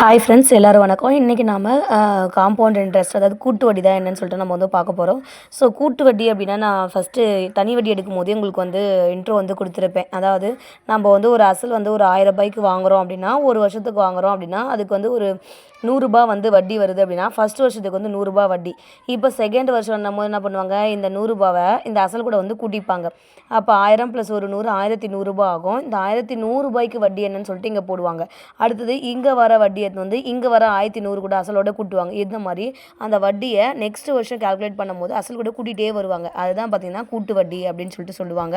Hi friends எல்லோரும் வணக்கம். இன்றைக்கி நாம் காம்பவுண்ட் இன்ட்ரெஸ்ட் அதாவது கூட்டு வட்டி தான் என்னன்னு சொல்லிட்டு நம்ம வந்து பார்க்க போகிறோம் ஸோ கூட்டு வட்டி அப்படின்னா நான் ஃபஸ்ட்டு தனி வட்டி எடுக்கும் போதே உங்களுக்கு வந்து இன்ட்ரோ வந்து கொடுத்துருப்பேன். அதாவது நம்ம வந்து ஒரு அசல் வந்து ஒரு ஆயிரம் ரூபாய்க்கு வாங்குகிறோம் அப்படின்னா ஒரு வருஷத்துக்கு வாங்குகிறோம் அப்படின்னா அதுக்கு வந்து ஒரு நூறுரூபா வந்து வட்டி வருது அப்படின்னா ஃபஸ்ட் வருஷத்துக்கு வந்து நூறுரூபா வட்டி. இப்போ செகண்ட் வருஷம் நம்ம என்ன பண்ணுவாங்க? இந்த நூறுரூபாவை இந்த அசல் கூட வந்து கூட்டிப்பாங்க. அப்போ ஆயிரம் ப்ளஸ் ஒரு நூறு ஆயிரத்தி நூறுரூபா ஆகும். இந்த ஆயிரத்தி நூறுரூபாய்க்கு வட்டி என்னன்னு சொல்லிட்டு இங்கே போடுவாங்க. அடுத்தது இங்கே வர வட்டி எடுத்து வந்து இங்கே வர ஆயிரத்தி நூறு கூட அசலோட கூட்டுவாங்க. இந்த மாதிரி அந்த வட்டியை நெக்ஸ்ட் வருஷம் கால்குலேட் பண்ணும்போது அசல் கூட கூட்டிகிட்டே வருவாங்க. அதுதான் பார்த்தீங்கன்னா கூட்டு வட்டி அப்படின்னு சொல்லிட்டு சொல்லுவாங்க.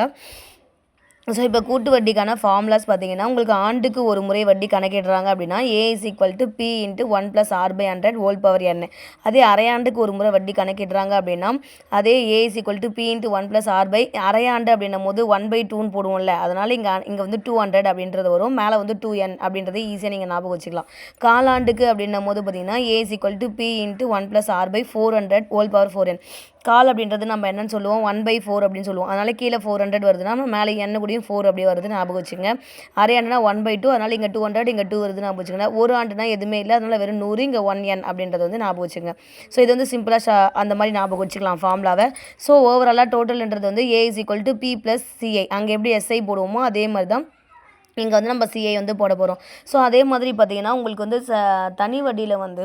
ஸோ இப்போ கூட்டு வட்டிக்கான ஃபார்முலாஸ் பார்த்தீங்கன்னா உங்களுக்கு ஆண்டுக்கு ஒரு முறை வட்டி கணக்கிடுறாங்க அப்படின்னா A is equal to P into one plus R by hundred whole power N அதே அரையாண்டுக்கு ஒரு முறை வட்டி கணக்கிடுறாங்க அப்படின்னா அதே A is equal to P into one plus R by அரையாண்டு அப்படின்னும் போது ஒன் பை டூன்னு போடுவோம்ல அதனால் இங்கே இங்கே வந்து டூ ஹண்ட்ரட் அப்படின்றது வரும். மேலே வந்து டூ என் அப்படின்றது ஈஸியாக நீங்கள் ஞாபகம் வச்சுக்கலாம். காலாண்டுக்கு அப்படின்னும் போது பார்த்தீங்கன்னா A is equal to P into one plus R by four hundred whole power four N கால் அப்படின்றது நம்ம என்னன்னு சொல்லுவோம்? ஒன் பை ஃபோர் அப்படின்னு சொல்லுவோம். அதனால் கீழே ஃபோர் ஹண்ட்ரட் வருதுன்னா மேலே என்ன கூடயும் ஃபோர் அப்படி வருது ஞாபகம் வச்சுங்க அரை ஆண்டுனா ஒன் பை டூ அதனால் இங்கே டூ ஹண்ட்ரட் இங்கே டூ வருது ஞாபகம் வச்சுக்கோங்க. ஒரு ஆண்டுனா எதுவுமே இல்லை. அதனால் வெறும் நூறு இங்கே ஒன் என் அப்படின்றது வந்து ஞாபகம் வச்சுங்க ஸோ இது வந்து சிம்பிளாக அந்த மாதிரி ஞாபகம் வச்சுக்கலாம் ஃபார்முலாவை ஸோ ஓவராலாக டோட்டல்ன்றது வந்து A is equal to P plus CI அங்கே எப்படி எஸ்ஐ போடுவோமோ அதே மாதிரி தான் இங்கே வந்து நம்ம சிஐ வந்து போட போகிறோம் ஸோ அதே மாதிரி பார்த்தீங்கன்னா உங்களுக்கு வந்து ச தனி வட்டியில் வந்து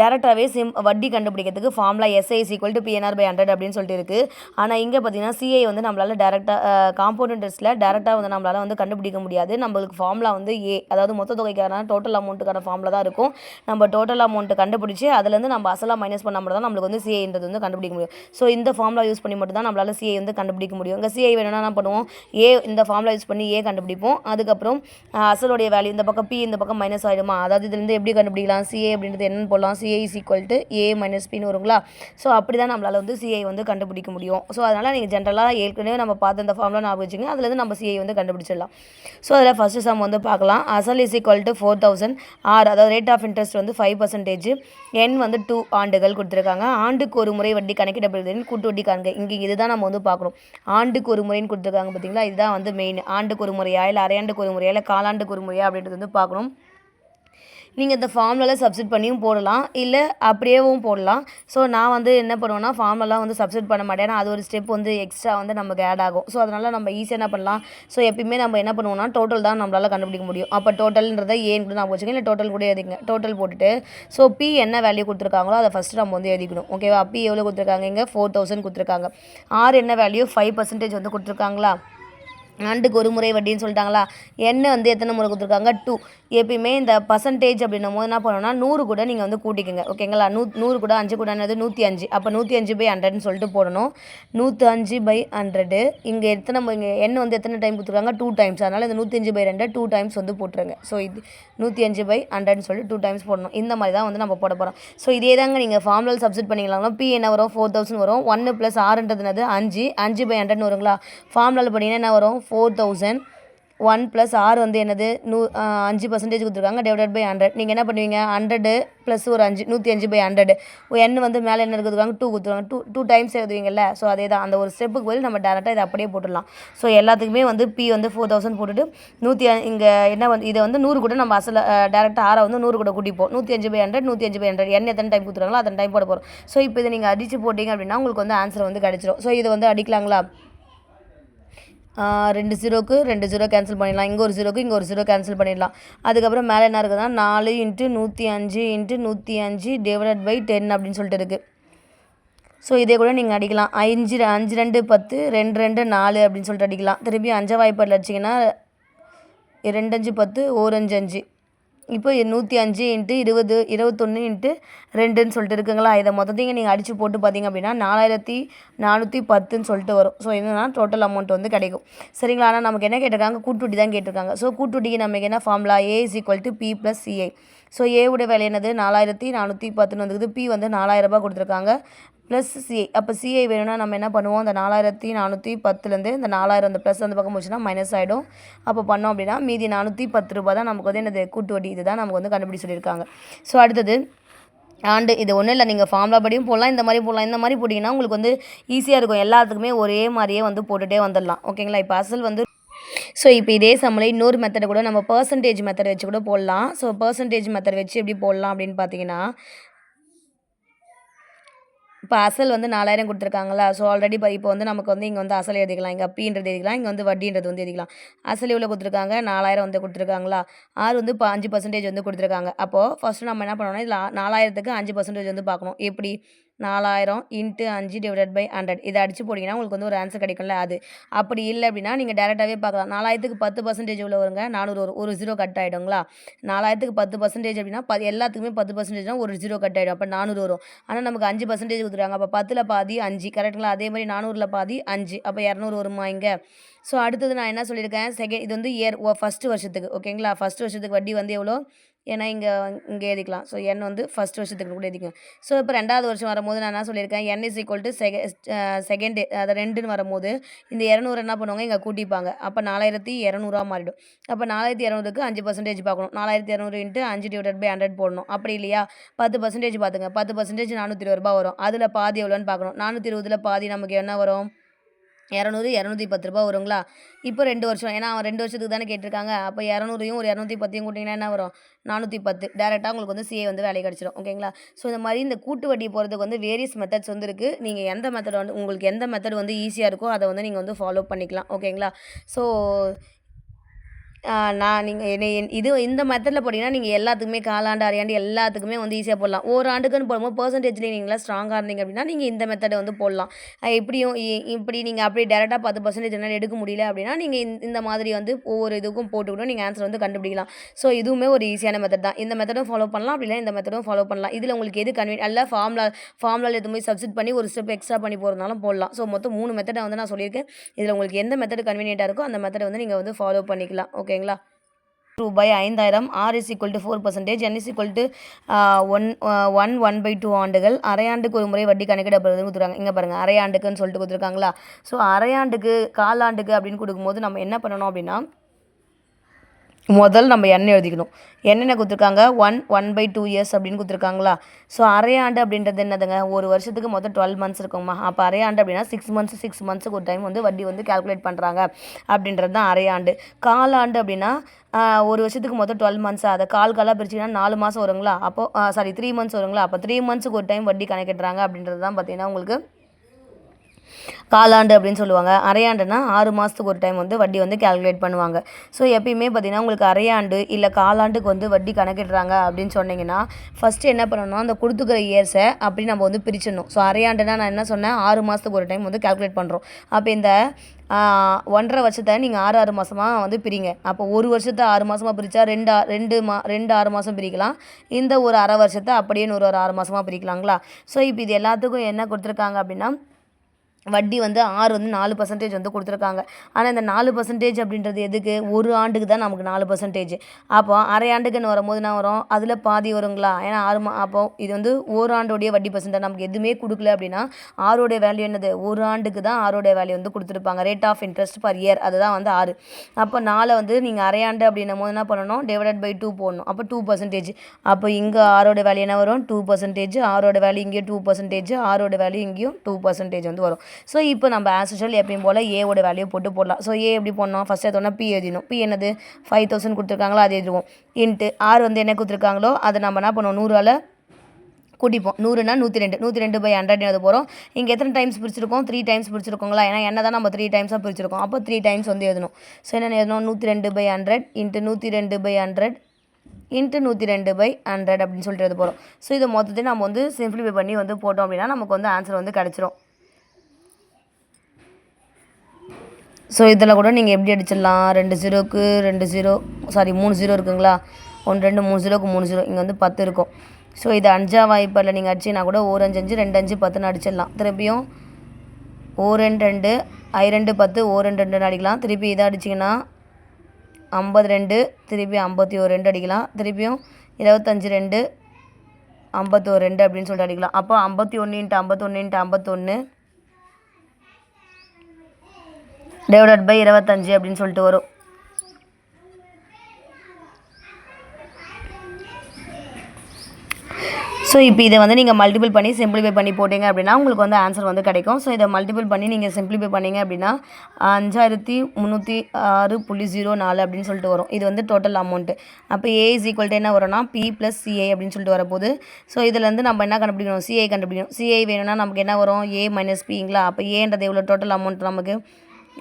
டேரெக்டாகவே சிம் வட்டி கண்டுபிடிக்கிறதுக்கு formula SI equal to PNR by hundred அப்படின்னு சொல்லிட்டு இருக்குது ஆனால் இங்கே பார்த்தீங்கன்னா சிஐ வந்து நம்மளால் டேரெக்டாக காம்பவுண்ட் இன்ட்ரெஸ்ட்டில் டேரெக்டாக வந்து நம்மளால் வந்து கண்டுபிடிக்க முடியாது. நம்மளுக்கு ஃபார்முலா வந்து ஏ அதாவது மொத்த தொகைக்கான டோட்டல் அமௌண்ட்டுக்கான ஃபார்மில் தான் இருக்கும். நம்ம டோட்டல் அமௌண்ட்டு கண்டுபிடிச்சி அதுலேருந்து நம்ம அசலாக மைனஸ் பண்ண மட்டும் தான் நம்மளுக்கு வந்து சிஐன்றது வந்து கண்டுபிடிக்க முடியும். ஸோ இந்த ஃபார்முலா யூஸ் பண்ணி மட்டும் தான் நம்மளால் சிஐ வந்து கண்டுபிடிக்க முடியும். இங்கே சிஐ வேணும்னா என்ன பண்ணுவோம்? ஏ இந்த ஃபார்முலா யூஸ் பண்ணி ஏ கண்டுபிடிக்கும் கண்டுபிடிப்போம். அதுக்கப்புறம் அசலுடைய வேல்யூ இந்த பக்கம் பி இந்த பக்கம் மைனஸ் ஆகிடுமா அதாவது இதுலேருந்து எப்படி கண்டுபிடிக்கலாம்? சிஏ அப்படின்றது என்னென்னு போடலாம். CA is equal to A minus பின்னு வருங்களா? ஸோ அப்படி தான் நம்மளால் வந்து சிஐ வந்து கண்டுபிடிக்க முடியும். ஸோ அதனால் நீங்கள் ஜென்ரலாக ஏற்கனவே நம்ம பார்த்த இந்த ஃபார்முலா ஞாபகம் வச்சுங்க அதுலேருந்து நம்ம சிஐ வந்து கண்டுபிடிச்சிடலாம். ஸோ அதில் ஃபஸ்ட்டு சம் வந்து பார்க்கலாம். அசல் is equal to four thousand R அதாவது ரேட் ஆஃப் இன்ட்ரெஸ்ட் வந்து ஃபைவ் பர்சன்டேஜ் என் வந்து டூ ஆண்டுகள் கொடுத்துருக்காங்க. ஆண்டுக்கு ஒரு முறை வட்டி கணக்கிடப்படுதுன்னு கூட்டு வட்டி காண்க இங்கே இதுதான் நம்ம வந்து பார்க்குறோம் ஆண்டுக்கு ஒரு முறைன்னு கொடுத்துருக்காங்க பார்த்தீங்களா? இதுதான் வந்து மெயின் ஆண்டுக்கு ஒரு முறையா? இல்லை அரையாண்டுக்கு ஒரு முறையா? இல்லை காலாண்டுக்கு ஒரு முறையா? அப்படின்றது வந்து பார்க்கணும். நீங்கள் இந்த ஃபார்ம்லலாம் சப்ஸ்ட் பண்ணியும் போடலாம். இல்லை அப்படியேவும் போடலாம். ஸோ நான் வந்து என்ன பண்ணுவேன்னா ஃபார்ம்லலாம் வந்து சப்ஸ்ட் பண்ண மாட்டேன். ஏன்னா அது ஒரு ஸ்டெப் வந்து எக்ஸ்ட்ரா வந்து நமக்கு ஆட் ஆகும். ஸோ அதனால் நம்ம ஈஸியாக என்ன பண்ணலாம்? ஸோ எப்பயுமே நம்ம என்ன பண்ணுவோம்னா டோட்டல் தான் நம்மளால் கண்டுபிடிக்க முடியும். அப்போ டோட்டல்ன்றதை ஏன் கூட நான் வச்சுக்கோங்க இல்லை டோட்டல் கூட எழுதிங்க டோட்டல் போட்டுட்டு ஸோ பி என்ன வேல்யூ கொடுத்துருக்காங்களோ அதை ஃபஸ்ட்டு நம்ம வந்து எழுதிக்கணும். ஓகேவா பி எவ்வளோ கொடுத்துருக்காங்க இங்கே? ஃபோர் தௌசண்ட் கொடுத்துருக்காங்க. ஆர் என்ன வேல்யூ ஃபைவ் பர்சன்டேஜ் வந்து கொடுத்துருக்காங்களா? ஆண்டுக்கு ஒரு முறை வட்டின்னு சொல்லிட்டாங்களா? என்ன வந்து எத்தனை முறை கொடுத்துருக்காங்க? டூ எப்பயுமே இந்த பர்சன்டேஜ் அப்படின்னும் போது என்ன பண்ணணும்னா நூறு கூட நீங்கள் வந்து கூட்டிக்கங்க. ஓகேங்களா நூ நூறு கூட அஞ்சு கூட என்னது? நூற்றி அஞ்சு. அப்போ நூற்றி அஞ்சு பை ஹண்ட்ரட்னு சொல்லிட்டு போடணும். நூற்றி அஞ்சு பை ஹண்ட்ரடு இங்கே எத்தனை இங்கே என்ன வந்து எத்தனை டைம் கொடுத்துருக்காங்க? டூ டைம்ஸ் அதனால் இந்த நூற்றி அஞ்சு பை ரெண்டு டூ டைம்ஸ் வந்து போட்டுருங்க. ஸோ இது நூற்றி அஞ்சு பை ஹண்ட்ரட்னு சொல்லிட்டு டூ டைம்ஸ் போடணும். இந்த மாதிரி தான் வந்து நம்ம போட போகிறோம் ஸோ இதே தாங்க நீங்கள் ஃபார்முலா சப்ஸ்ட் பண்ணிக்கலாம் பி என்ன வரும்? ஃபோர் தௌசண்ட் வரும். ஒன்று ப்ளஸ் ஆறுன்றதுனது அஞ்சு. அஞ்சு பை ஹண்ட்ரட்னு வருங்களா? ஃபார்முலாவில் பண்ணிங்கன்னா என்ன வரும்? ஃபோர் தௌசண்ட் ஒன் ப்ளஸ் ஆறு வந்து என்னது? நூ அஞ்சு பர்சன்டேஜ் கொடுத்துருக்காங்க. டிவைடட் பை ஹண்ட்ரட் நீங்கள் என்ன பண்ணுவீங்க? ஹண்ட்ரடு ப்ளஸ் ஒரு அஞ்சு நூற்றி அஞ்சு பை ஹண்ட்ரட் என் வந்து மேலே என்ன கொடுத்துருக்காங்க? டூ கொடுத்துருவாங்க டூ டூ டைம்ஸ் எழுதுவீங்கல்ல? ஸோ அதே தான் அந்த ஒரு ஸ்டெப்புக்கு போய் நம்ம டேரெக்டாக இதை அப்படியே போட்டுடலாம். ஸோ எல்லாத்துக்குமே வந்து பி வந்து ஃபோர் தௌசண்ட் போட்டுட்டு நூற்றி இங்கே என்ன வந்து இதை வந்து நூறு கூட நம்ம அசல் டேரெக்டாக ஆறை வந்து நூறு கூட கூட்டிப்போம். நூற்றி அஞ்சு பை ஹண்ட்ரட் நூற்றி அஞ்சு பை ஹண்ட்ரட் என் எத்தனை டைம் கொடுத்துருக்காங்களோ அத்தனை டைம் போட போகிறோம் ஸோ இப்போ இதை நீங்கள் அடித்து போட்டிங்க அப்படின்னா உங்களுக்கு வந்து ஆன்சர் வந்து கிடச்சிரும். ஸோ இது வந்து அடிக்கலாங்களா? ரெண்டு ஜீரோக்கு ரெண்டு ஜீரோ கேன்சல் பண்ணிடலாம். இங்கே ஒரு ஜீரோக்கு இங்கே ஒரு ஜீரோ கேன்சல் பண்ணிடலாம். அதுக்கப்புறம் மேலே என்ன இருக்குதுன்னா நாலு இன்ட்டு நூற்றி அஞ்சு இன்ட்டு நூற்றி அஞ்சு டிவைடட் பை டென் அப்படின்னு சொல்லிட்டு இருக்குது ஸோ இதே கூட நீங்கள் அடிக்கலாம். அஞ்சு அஞ்சு ரெண்டு பத்து ரெண்டு ரெண்டு நாலு அப்படின்னு சொல்லிட்டு அடிக்கலாம். திருப்பி அஞ்சை வாய்ப்பாடில் அடிச்சிங்கன்னா ரெண்டு அஞ்சு பத்து ஓரஞ்சு அஞ்சு. இப்போ நூற்றி அஞ்சு இன்ட்டு இருபது இருபத்தொன்று இன்ட்டு ரெண்டுன்னு சொல்லிட்டு இருக்குங்களா? இதை மொத்தத்தையும் நீங்கள் அடித்து போட்டு பார்த்தீங்க அப்படின்னா நாலாயிரத்தி நானூற்றி பத்துன்னு சொல்லிட்டு வரும். ஸோ என்னன்னா டோட்டல் அமௌண்ட் வந்து கிடைக்கும். சரிங்களா? ஆனால் நமக்கு என்ன கேட்டிருக்காங்க? கூட்டுட்டி தான் கேட்டிருக்காங்க. ஸோ கூட்டுட்டிக்கு நமக்கு என்ன formula A is equal to P plus CI so ஏவுடைய வேலை என்னது? நாலாயிரத்தி நானூற்றி பத்துன்னு வந்துக்குது பி வந்து நாலாயிரரூபா கொடுத்துருக்காங்க. ப்ளஸ் சிஐ அப்போ சிஐ வேணும்னா நம்ம என்ன பண்ணுவோம்? அந்த நாலாயிரத்தி நானூற்றி பத்துலேருந்து இந்த நாலாயிரம் அந்த ப்ளஸ் அந்த பக்கம் போச்சுன்னா மைனஸ் ஆகிடும் அப்போ பண்ணோம் அப்படின்னா மீதி நானூற்றி பத்து ரூபா தான் நமக்கு வந்து என்னது? கூட்டு வட்டி இது தான் நமக்கு வந்து கண்டுபிடி சொல்லியிருக்காங்க. ஸோ அடுத்தது ஆண்டு இது ஒன்றும் இல்லை. நீங்கள் ஃபார்முலா படியும் போடலாம். இந்த மாதிரி போடலாம். இந்த மாதிரி போட்டிங்கன்னா உங்களுக்கு வந்து ஈஸியாக இருக்கும். எல்லாத்துக்குமே ஒரே மாதிரியே வந்து போட்டுகிட்டே வந்துடலாம். ஓகேங்களா இப்போ அசல் வந்து ஸோ இப்போ இதே சம்மளை இன்னொரு மெத்தடை கூட நம்ம பர்சன்டேஜ் மெத்தட் வச்சு கூட போடலாம். ஸோ பர்சன்டேஜ் மெத்தட் வச்சு எப்படி போடலாம் அப்படின்னு பார்த்தீங்கன்னா இப்போ அசல் வந்து நாலாயிரம் கொடுத்துருக்காங்களா ஸோ ஆல்ரெடி இப்போ இப்போ வந்து நமக்கு வந்து இங்கே வந்து அசல் எழுதிக்கலாம். இங்கே அப்பின்றது எழுதிக்கலாம் இங்கே வந்து வட்டின்றது வந்து எழுதிக்கலாம். அசல் எவ்வளோ கொடுத்துருக்காங்க? நாலாயிரம் வந்து கொடுத்துருக்காங்களா? ஆறு வந்து இப்போ அஞ்சு பர்சன்டேஜ் வந்து கொடுத்துருக்காங்க. அப்போது ஃபஸ்ட்டு நம்ம என்ன பண்ணணும் இதில் நாலாயிரத்துக்கு அஞ்சு பர்சன்டேஜ் வந்து பார்க்கணும். எப்படி? நாலாயிரம் இன்ட்டு அஞ்சு டிவைடட் பை ஹண்ட்ரட் இதை அடிச்சு போட்டிங்கன்னா உங்களுக்கு வந்து ஒரு ஆன்சர் கிடைக்கும்ல அது. அப்படி இல்லை அப்படின்னா நீங்கள் டேரெக்டாகவே பார்க்கலாம். நாலாயிரத்துக்கு பத்து பர்சன்டேஜ் உள்ள வருங்க? நானூறு ஒரு ஒரு ஜீரோ கட் ஆகிடுங்களா நாலாயிரத்துக்கு பத்து பர்சன்டேஜ் அப்படின்னா ப எல்லாத்துக்குமே பத்து பர்சன்டேஜ்னா ஒரு ஜீரோ கட் ஆகிடும் அப்போ நானூறு வரும். ஆனால் நமக்கு அஞ்சு பர்சன்டேஜ் கொடுத்துருக்காங்க. அப்போ பத்தில் பாதி அஞ்சு. கரெக்டுங்களா அதே மாதிரி நானூறில் பாதி அஞ்சு. அப்போ இரநூறு வருமா இங்கே? ஸோ அடுத்தது நான் என்ன சொல்லியிருக்கேன்? செகண்ட் இது வந்து இயர் ஓ ஃபஸ்ட்டு வருஷத்துக்கு. ஓகேங்களா ஃபஸ்ட்டு வருஷத்துக்கு வட்டி வந்து எவ்வளோ? ஏன்னா இங்கே இங்கே எழுதிக்கலாம் ஸோ என் வந்து ஃபஸ்ட் வருஷத்துக்கு கூட எழுதிக்கலாம் ஸோ இப்போ ரெண்டாவது வருஷம் வரும்போது நான் என்ன சொல்லியிருக்கேன்? என் இஸ் ஈக்குவல் டு செக செகண்ட் அது ரெண்டுன்னு வரும்போது இந்த இரநூறு என்ன பண்ணுவாங்க? இங்கே கூட்டிப்பாங்க. அப்போ நாலாயிரத்தி இரநூறுவா மாறிடும். அப்போ நாலாயிரத்தி இரநூறுக்கு அஞ்சு பர்சன்டேஜ் பார்க்கணும். நாலாயிரத்தி இரநூறு இன்ட்டு அஞ்சு டிவைடட் பை ஹண்ட்ரட் போடணும். அப்படி இல்லையா? பத்து பர்சன்டேஜ் பார்த்துங்க. பத்து பர்சன்டேஜ் நானூற்றி இருபது ரூபா வரும். அதில் பாதி எவ்வளோன்னு பார்க்கணும். நானூற்றி இருபதில் பாதி நமக்கு என்ன வரும்? இரநூறு இரநூத்தி பத்து ரூபா வருங்களா? இப்போ ரெண்டு வருஷம். ஏன்னா அவன் ரெண்டு வருஷத்துக்கு தானே கேட்டிருக்காங்க. அப்போ இரநூறையும் ஒரு இரநூத்தி பத்தையும் கூட்டிங்கன்னா என்ன வரும்? நானூற்றி பத்து. டேரெக்டாக உங்களுக்கு வந்து சிஏ வந்து வேலை கிடச்சிடும் ஓகேங்களா? ஸோ இந்த மாதிரி இந்த கூட்டு வட்டி போகிறதுக்கு வந்து வேரியஸ் மெத்தட்ஸ் வந்து இருக்குது நீங்கள் எந்த மெத்தட் வந்து உங்களுக்கு எந்த மெத்தட் வந்து ஈஸியாக இருக்கோ அதை வந்து நீங்கள் வந்து ஃபாலோ பண்ணிக்கலாம். ஓகேங்களா? ஸோ நான் நீங்கள் என்னை இது இந்த மெத்தடில் போட்டிங்கன்னா நீங்கள் எல்லாத்துக்குமே காலாண்டு அரையாண்டு எல்லாத்துக்குமே வந்து ஈஸியாக போடலாம். ஒரு ஆண்டுக்குன்னு போடும்போது பர்சன்டேஜ்லேயே நீங்களாம் ஸ்ட்ராங்காக இருந்தீங்க அப்படின்னா நீங்கள் இந்த மெத்தடை வந்து போடலாம். எப்படியும் இப்படியும் இ- இப்படி நீங்கள் அப்படி டேரெக்டாக பத்து பர்சன்டேஜ் என்னால் எடுக்க முடியல அப்படின்னா நீங்கள் இந்த இந்த மாதிரி வந்து ஒவ்வொரு இதுக்கும் போட்டுக்கிட்டும் நீங்கள் ஆன்சர் வந்து கண்டுபிடிக்கலாம். ஸோ இதுவுமே ஒரு ஈஸியான மெத்தட் தான். இந்த மெத்தடும் ஃபாலோ பண்ணலாம் அப்படின்னா இந்த மெத்தடும் ஃபாலோ பண்ணலாம். இதில் உங்களுக்கு எது கன்வீன் அல்ல ஃபார்முலா ஃபார்முலாவில் எதுவுமே சப்ஸ்டிட் பண்ணி ஒரு ஸ்டெப் எக்ஸ்ட்ரா பண்ணி போகிறதுனாலும் போடலாம். ஸோ மொத்தம் மூணு மெத்தடை வந்து நான் சொல்லியிருக்கேன். இதில் உங்களுக்கு எந்த மெத்தட் கன்வீனியண்ட்டாக இருக்கோ அந்த மெத்தடை வந்து நீங்கள் வந்து ஃபாலோ பண்ணிக்கலாம். ஓகே ஓகேங்களா ரூபாய் ஐந்தாயிரம். R is equal to four percentage N is equal to one one one by two ஆண்டுகள். அரையாண்டுக்கு ஒரு முறை வட்டி கணக்கிடப்படுறதுன்னு கொடுத்துருக்காங்க. இங்கே பாருங்கள் அரையாண்டுக்குன்னு சொல்லிட்டு கொடுத்துருக்காங்களா? ஸோ அரையாண்டுக்கு காலாண்டுக்கு அப்படின்னு கொடுக்கும்போது நம்ம என்ன பண்ணணும் அப்படின்னா முதல் நம்ம எண்ணெய் எழுதிக்கணும் என்னென்ன கொடுத்துருக்காங்க one one by two years அப்படின்னு கொடுத்துருக்காங்களா? ஸோ அரையாண்டு அப்படின்றது என்னதுங்க? ஒரு வருஷத்துக்கு மொத்தம் டுவெல் மந்த்ஸ் இருக்குமா அப்போ அரையாண்டு அப்படின்னா சிக்ஸ் மந்த்ஸ் சிக்ஸ் மந்த்ஸுக்கு ஒரு டைம் வந்து வட்டி வந்து கால்குலேட் பண்ணுறாங்க அப்படின்றது தான் அரையாண்டு. காலாண்டு அப்படின்னா ஒரு வருஷத்துக்கு மொத்தம் டுவெல் மந்த்ஸ் அதை கால் காலாக பிரிச்சிங்கன்னா நாலு மாதம் வருங்களா? அப்போ சாரி த்ரீ மந்த்ஸ் வருங்களா? அப்போ த்ரீ மந்த்ஸுக்கு ஒரு டைம் வட்டி கணக்கிடுறாங்க அப்படின்றது தான் பார்த்தீங்கன்னா உங்களுக்கு காலாண்டு அப்படின்னு சொல்லுவாங்க. அரையாண்டுனா ஆறு மாதத்துக்கு ஒரு டைம் வந்து வட்டி வந்து கால்குலேட் பண்ணுவாங்க. ஸோ எப்பயுமே பார்த்தீங்கன்னா உங்களுக்கு அரையாண்டு இல்லை காலாண்டுக்கு வந்து வட்டி கணக்கிடுறாங்க அப்படின்னு சொன்னீங்கன்னா ஃபஸ்ட்டு என்ன பண்ணணும்னா அந்த கொடுத்துக்கிற இயர்ஸை அப்படி நம்ம வந்து பிரிச்சிடணும். ஸோ அரையாண்டுனா நான் என்ன சொன்னேன்? ஆறு மாதத்துக்கு ஒரு டைம் வந்து கால்குலேட் பண்ணுறோம் அப்போ இந்த ஒன்றரை வருஷத்தை நீங்கள் ஆறு ஆறு மாதமாக வந்து பிரிங்க. அப்போ ஒரு வருஷத்தை ஆறு மாதமாக பிரித்தா ரெண்டு ரெண்டு மா ரெண்டு ஆறு மாதம் பிரிக்கலாம். இந்த ஒரு அரை வருஷத்தை அப்படியே ஒரு ஒரு ஆறு மாதமாக பிரிக்கலாங்களா? ஸோ இப்போ இது எல்லாத்துக்கும் என்ன கொடுத்துருக்காங்க அப்படின்னா வட்டி வந்து ஆறு வந்து நாலு பர்சன்டேஜ் வந்து கொடுத்துருக்காங்க. ஆனால் இந்த நாலு பர்சன்டேஜ் அப்படின்றது எதுக்கு? ஒரு ஆண்டுக்கு தான் நமக்கு நாலு பர்சன்டேஜ் அப்போ அரை ஆண்டுக்குன்னு வரும்போது என்ன வரும்? அதில் பாதி வருங்களா? ஏன்னா ஆறு மா அப்போ இது வந்து ஒரு ஆண்டோடைய வட்டி பர்சன்டேஜ் நமக்கு எதுவுமே கொடுக்கல அப்படின்னா ஆரோடைய வேல்யூ என்னது? ஒரு ஆண்டுக்கு தான் ஆறோடைய வேல்யூ வந்து கொடுத்துருப்பாங்க. Rate of interest per year அதுதான் வந்து ஆறு. அப்போ நாளை வந்து நீங்கள் அரையாண்டு அப்படின்னும் போது என்ன பண்ணணும்? டிவைடட் பை டூ போடணும். அப்போ டூ பர்சன்டேஜ் அப்போ இங்கே ஆறோட வேல்யூ என்ன வரும்? டூ பர்சன்டேஜ் ஆறோட வேல்யூ இங்கேயும் டூ பர்சன்டேஜ் ஆறோட வேல்யூ இங்கேயும் டூ பர்சன்டேஜ் வந்து வரும். ஸோ இப்போ நம்ம ஆஸ் யூஷுவல் எப்பயும் போல் ஏவோட வேல்யூ போட்டு போடலாம். ஸோ ஏ எப்படி போடணும்? ஃபஸ்ட் எடுத்தோம்னா பி எழுதிடணும். பி என்னது? ஃபைவ் தௌசண்ட் கொடுத்துருக்காங்களோ? அது எழுதுவோம். இன்ட்டு ஆர் வந்து என்ன கொடுத்துருக்காங்களோ அதை நம்ம என்ன பண்ணுவோம்? நூறால் கூட்டிப்போம். நூறுனா நூற்றி ரெண்டு நூற்றி ரெண்டு பை ஹண்ட்ரட் எழுத போகிறோம் இங்கே எத்தனை டைம்ஸ் பிரிச்சிருக்கோம்? த்ரீ டைம்ஸ் பிரிச்சிருக்கோங்களா? ஏன்னா என்ன தான் நம்ம த்ரீ டைம்ஸாக பிரிச்சிருக்கோம். அப்போ த்ரீ டைம்ஸ் வந்து எழுதணும். ஸோ என்ன எழுதணும்? நூற்றி ரெண்டு பை ஹண்ட்ரட் இன்ட்டு நூற்றி ரெண்டு பை ஹண்ட்ரட் இன்ட்டு நூற்றி ரெண்டு பை ஹண்ட்ரட் அப்படின்னு சொல்லிட்டு எழுத போகிறோம் ஸோ இதை மொத்தத்தையும் நம்ம வந்து சிம்பிளிஃபை பண்ணி வந்து போட்டோம் அப்படின்னா நமக்கு வந்து ஆன்சர் வந்து கிடச்சிரும். ஸோ இதில் கூட நீங்கள் எப்படி அடிச்சிடலாம்? ரெண்டு ஜீரோக்கு ரெண்டு ஜீரோ சாரி மூணு ஜீரோ இருக்குங்களா? ஒன்று ரெண்டு மூணு ஜீரோக்கு மூணு ஜீரோ. இங்கே வந்து பத்து இருக்கும். ஸோ இது அஞ்சா வாய்ப்பில் நீங்கள் அடிச்சிங்கன்னா கூட ஓர் அஞ்சு அஞ்சு ரெண்டு அஞ்சு பத்துன்னு அடிச்சிடலாம். திருப்பியும் ஓ ரெண்டு ரெண்டு ஐ ரெண்டு பத்து ஓ ரெண்டு ரெண்டுன்னு அடிக்கலாம். திருப்பி இதை அடிச்சிங்கன்னா ஐம்பது ரெண்டு திருப்பி ஐம்பத்தி ஒரு ரெண்டு அடிக்கலாம். திருப்பியும் இருபத்தஞ்சி ரெண்டு ஐம்பத்தோரு ரெண்டு அப்படின்னு சொல்லிட்டு அடிக்கலாம். அப்போ ஐம்பத்தி ஒன்று இன்ட்டு ஐம்பத்தொன்று இன்ட்டு ஐம்பத்தொன்று டிவைடட் பை இருபத்தஞ்சி அப்படின்னு சொல்லிட்டு வரும். ஸோ இப்போ இதை வந்து நீங்கள் மல்டிபிள் பண்ணி சிம்பிளிஃபை பண்ணி போட்டிங்க அப்படின்னா உங்களுக்கு வந்து ஆன்சர் வந்து கிடைக்கும். ஸோ இதை மல்டிபிள் பண்ணி நீங்கள் சிம்பிளிஃபை பண்ணீங்க அப்படின்னா அஞ்சாயிரத்தி முந்நூற்றி ஆறு புள்ளி ஜீரோ நாலு அப்படின்னு சொல்லிட்டு வரும். இது வந்து டோட்டல் அமௌண்ட்டு அப்போ ஏ இஸ் ஈக்குவல் என்ன வரும்னா பி ப்ளஸ் சிஐ அப்படின்னு சொல்லிட்டு வரப்போகுது. ஸோ இதுலேருந்து நம்ம என்ன கண்டுபிடிக்கணும்? சிஐ கண்டுபிடிக்கணும். சிஐ வேணும்னா நமக்கு என்ன வரும்? ஏ மைனஸ் பிங்களா அப்போ ஏன்றது எவ்வளோ டோட்டல் அமௌண்ட் நமக்கு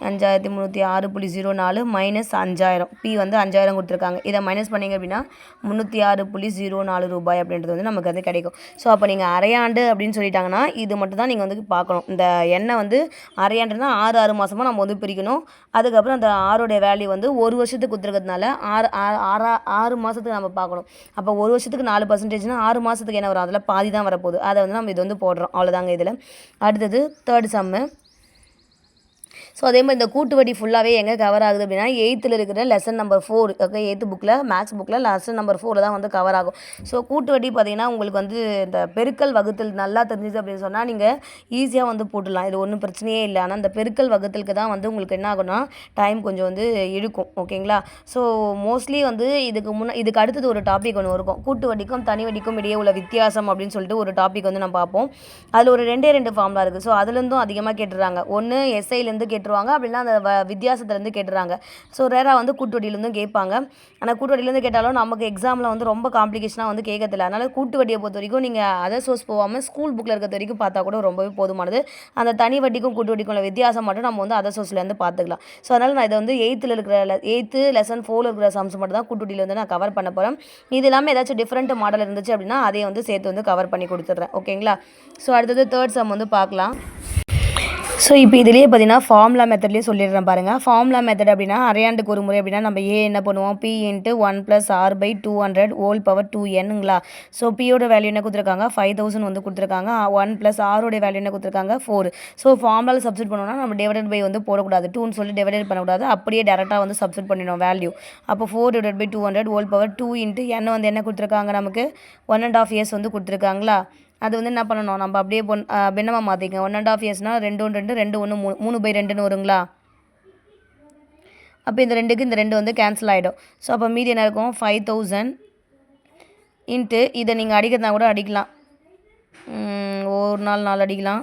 அஞ்சாயிரத்தி முந்நூற்றி ஆறு புள்ளி ஜீரோ நாலு மைனஸ் அஞ்சாயிரம். பி வந்து அஞ்சாயிரம் கொடுத்துருக்காங்க. இதை மைனஸ் பண்ணிங்க அப்படின்னா முந்நூற்றி ஆறு புள்ளி ஜீரோ நாலு ரூபாய் அப்படின்றது வந்து நமக்கு வந்து கிடைக்கும். ஸோ அப்போ நீங்கள் அரையாண்டு அப்படின்னு சொல்லிட்டாங்கன்னா இது மட்டும் தான் நீங்கள் வந்து பார்க்கணும். இந்த எண்ணெய் வந்து அரையாண்டுனா ஆறு ஆறு மாதமாக நம்ம வந்து பிரிக்கணும். அதுக்கப்புறம் அந்த ஆரோடைய வேல்யூ வந்து ஒரு வருஷத்துக்கு கொடுத்துருக்கிறதுனால ஆறு ஆறா ஆறு மாதத்துக்கு நம்ம பார்க்கணும். அப்போ ஒரு வருஷத்துக்கு நாலு பர்சன்டேஜ்னா ஆறு மாதத்துக்கு என்ன வரும்? அதில் பாதி தான் வரப்போகுது. அதை வந்து நம்ம இது வந்து போடுறோம். அவ்வளோதாங்க இதில். அடுத்தது தேர்ட் சம்மு ஸோ அதே மாதிரி இந்த கூட்டு வட்டி ஃபுல்லாகவே எங்கே கவர் ஆகுது அப்படின்னா எயித்தில் இருக்கிற lesson number four okay eighth புக்கில் மேக்ஸ் புக்கில் லெசன் நம்பர் ஃபோரில் தான் வந்து கவர் ஆகும். ஸோ கூட்டு வட்டி பார்த்திங்கன்னா உங்களுக்கு வந்து இந்த பெருக்கல் வகுத்தல் நல்லா தெரிஞ்சுது அப்படின்னு சொன்னால் நீங்கள் ஈஸியாக வந்து போட்டுடலாம். இது ஒன்றும் பிரச்சனையே இல்லை. ஆனால் இந்த பெருக்கல் வகுத்தலுக்கு தான் வந்து உங்களுக்கு என்ன ஆகும்னா டைம் கொஞ்சம் வந்து இழுக்கும் ஓகேங்களா ஸோ மோஸ்ட்லி வந்து இதுக்கு முன்னே இதுக்கு அடுத்தது ஒரு டாபிக் ஒன்று இருக்கும். கூட்டு வட்டிக்கும் தனி வட்டிக்கும் இடையே உள்ள வித்தியாசம் அப்படின்னு சொல்லிட்டு ஒரு டாபிக் வந்து நம்ம பார்ப்போம். அதில் ஒரு ரெண்டே ரெண்டு ஃபார்ம்லாம் இருக்குது ஸோ அதுலேருந்தும் அதிகமாக கேட்டுறாங்க ஒன்று எஸ்ஐலேருந்து கேட்டுருவாங்க அப்படின்னா அந்த வ வித்தியாசத்துலேருந்து கேட்டுறாங்க. ஸோ ரேராக வந்து கூட்டுவட்டியிலேருந்தும் கேட்பாங்க. ஆனால் கூட்டுவட்டிலேருந்து கேட்டாலும் நமக்கு எக்ஸாமில் வந்து ரொம்ப காம்ப்ளிகேஷனாக வந்து கேட்கறதில்ல. அதனால் கூட்டு வட்டியை பொறுத்த வரைக்கும் நீங்கள் அதர் சோர்ஸ் போகாமல் ஸ்கூல் புக்கில் இருக்கிற வரைக்கும் பார்த்தா கூட ரொம்பவே போதுமானது. அந்த தனி வட்டிக்கும் கூட்டு வட்டிக்கும் உள்ள வித்தியாசம் மட்டும் நம்ம வந்து அதர் சோர்ஸ்லேருந்து பார்த்துக்கலாம். ஸோ அதனால் நான் இதை வந்து எயித்தில் இருக்கிற எயித்து லெசன் ஃபோரில் இருக்கிற சம்ஸ் மட்டும் தான் கூட்டு வந்து நான் கவர் பண்ண போகிறேன் இது இல்லாமல் ஏதாச்சும் டிஃப்ரெண்ட் மாடல் இருந்துச்சு அப்படின்னா அதையும் வந்து சேர்த்து வந்து கவர் பண்ணி கொடுத்துட்றேன். ஓகேங்களா ஸோ அடுத்தது தேர்ட் சம் வந்து பார்க்கலாம். ஸோ இப்போ இதுலேயே பார்த்தீங்கன்னா ஃபார்முலா மெத்தட்லேயே சொல்லிடுறேன் பாருங்கள் ஃபார்முலா மெத்தட் அப்படின்னா அரையாண்டுக்கு ஒரு முறை அப்படின்னா நம்ம ஏ என்ன பண்ணுவோம்? P into one plus R by two hundred whole power two என்னங்களா so பியோட வேல்யூ என்ன கொடுத்துருக்காங்க? ஃபைவ் தௌசண்ட் வந்து கொடுத்துருக்காங்க. ஒன் ப்ளஸ் ஆரோட வேல்யூ என்ன கொடுத்துருக்காங்க? ஃபோர் ஸோ ஃபார்முலாவில் சப்ஸ்ட் பண்ணோம்னா நம்ம டிவைடட் பை வந்து போடக்கூடாது. டூன்னு சொல்லி டிவைடட் பண்ணக்கூடாது. அப்படியே டேரெக்டாக வந்து சப்ஸ்ட் பண்ணிடணும் வேல்யூ அப்போ four divide by two hundred whole power two into என்ன வந்து என்ன கொடுத்துருக்காங்க நமக்கு? ஒன் அண்ட் ஆஃப் இயர்ஸ் வந்து கொடுத்துருக்காங்களா? அது வந்து என்ன பண்ணணும்? நம்ம அப்படியே பொன் பின்னமாக மாற்றிக்கங்க ஒன் அண்ட் ஆஃப் இயர்ஸ்னால் ரெண்டு ஒன்று ரெண்டு ரெண்டு ஒன்று மூணு மூணு பை ரெண்டுன்னு வருங்களா? அப்போ இந்த ரெண்டுக்கு இந்த ரெண்டு வந்து கேன்சல் ஆகிடும் ஸோ அப்போ மீதி என்ன இருக்கும்? ஃபைவ் தௌசண்ட் இன்ட்டு இதை நீங்கள் அடிக்கிறதா கூட அடிக்கலாம். ஒரு நாள் நாள் அடிக்கலாம்.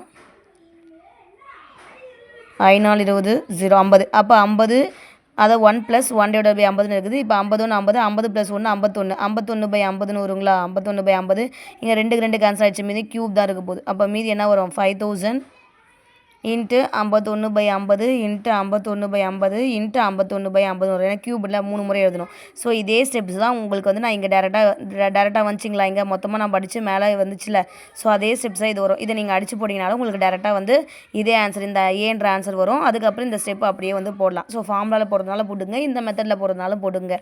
ஐநாள் இருபது ஜீரோ ஐம்பது. அப்போ ஐம்பது அதை one plus one divide by ஐம்பதுன்னு இருக்குது. இப்போ ஐம்பது ஒன்று ஐம்பது ஐம்பது ப்ளஸ் ஒன்று ஐம்பத்தொன்று ஐம்பத்தொன்று பை ஐம்பதுன்னு வருங்களா? ஐம்பத்தொன்று பை ஐம்பது. இங்கே ரெண்டுக்கு ரெண்டு கேன்சல் ஆகிடுச்சு மீதி க்யூப் தான் இருக்க போகுது. அப்போ மீதி என்ன வரும்? ஃபைவ் தௌசண்ட் இன்ட்டு ஐம்பத்தொன்று பை ஐம்பது இன்ட்டு ஐம்பத்தொன்று பை ஐம்பது இன்ட்டு ஐம்பத்தொன்று பை ஐம்பது வரும் ஏன்னா க்யூபில் மூணு முறை எழுதணும். ஸோ இதே ஸ்டெப்ஸ் தான் உங்களுக்கு வந்து நான் இங்கே டேரெக்டாக டேரெக்டாக வந்துச்சிங்களா? இங்கே மொத்தமாக நான் படித்து மேலே வந்துச்சுல. ஸோ அதே ஸ்டெப்ஸ் தான் இது வரும். இதை நீங்கள் அடித்து போட்டிங்கனாலும் உங்களுக்கு டேரெக்டாக வந்து இதே ஆன்சர் இந்த ஏன்ற ஆன்சர் வரும். அதுக்கப்புறம் இந்த ஸ்டெப் அப்படியே வந்து போடலாம். ஸோ ஃபார்முலாவில் போடுறதுனால போடுங்க இந்த மெத்தடில் போடுறதுனால போடுங்க